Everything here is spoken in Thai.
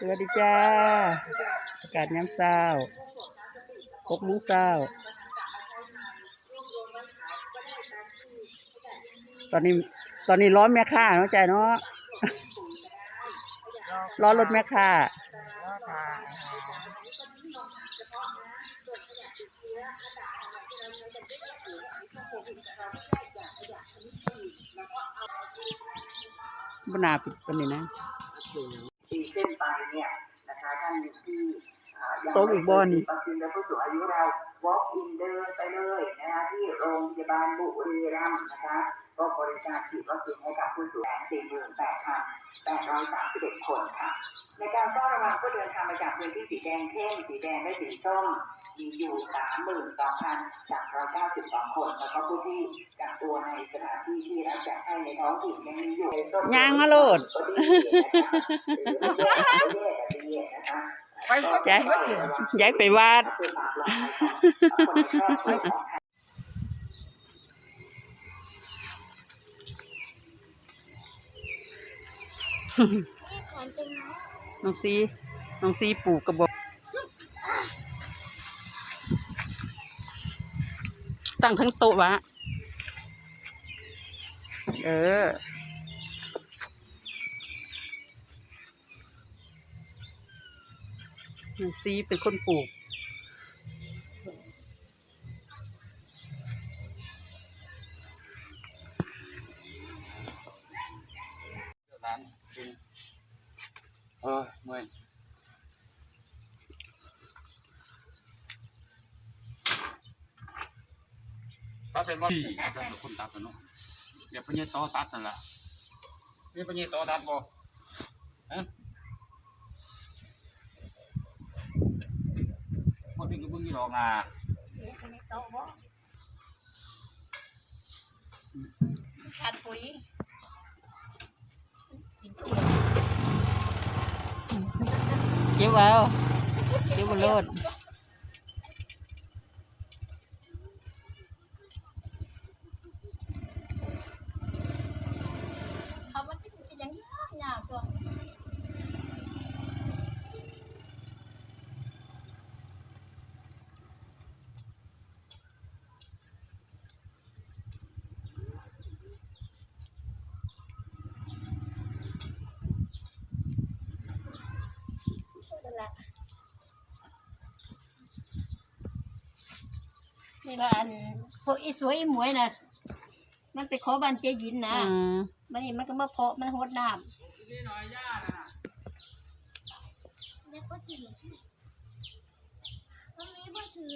สวัสดีจ้า อากาศย้ำเศร้าหกโมงเศร้า ตอนนี้ ตอนนี้ร้อนแม่ค่าเนาะใจเนาะ ร้อนรถแม่ค่า บนาปิดปานนี้นะขี ดเส้นไปเนี่ยนะคะท่านที่อ่ายังโต๊ะอีกบ่อนี่วัคซีนและผู้สูงอายุเรา walk in เดินไปเลยนะคะที่โรงพยาบาลบุรีรัมย์นะคะ ก็บริการฉีดวัคซีนให้กับผู้สูงอายุสี่หมื่นแปดพันแปดร้อยสามสิบเอ็ดคนค่ะ ในการเฝ้าระวังก็เดินทางมาจากพื้นที่สีแดงเข้มสีแดงและสีส้มมีอยู่สามหมื่นสองพันสามร้อยเก้าสิบสองคน แล้วก็ผู้ที่กักตัวในสถานที่ ยังมีอยู่ในส้มย่างมาโลดย้ายย้ายไปวาดน้องซีน้องซีปลูกกระบอกตั้งทั้งโต๊ะวะ เออน้องซีเป็นคนปลูกร้านกินเออเมื่อยตัดเป็นว่าที่ตัดเป็นคนตัดนะเนาะ เดี๋ยวพญาต่อตัดนั่นแหละนี่พญาต่อตัดบ่ฮะคนนี้ก็เพิ่งยี่หลอกอะขาดปุ๋ยเก็บเอาเก็บเอาโลด เขามันจะเป็นอย่างยากยากตัว นี่ละอันพวกอีสวยอีหมวยน่ะ มันไปขอบันเจยินนะอืมมันนี่มันก็มาเพาะมันหดน้ำนี่หน่อยย่าน่ะเด็กก็ถือมันมีบ่ถือ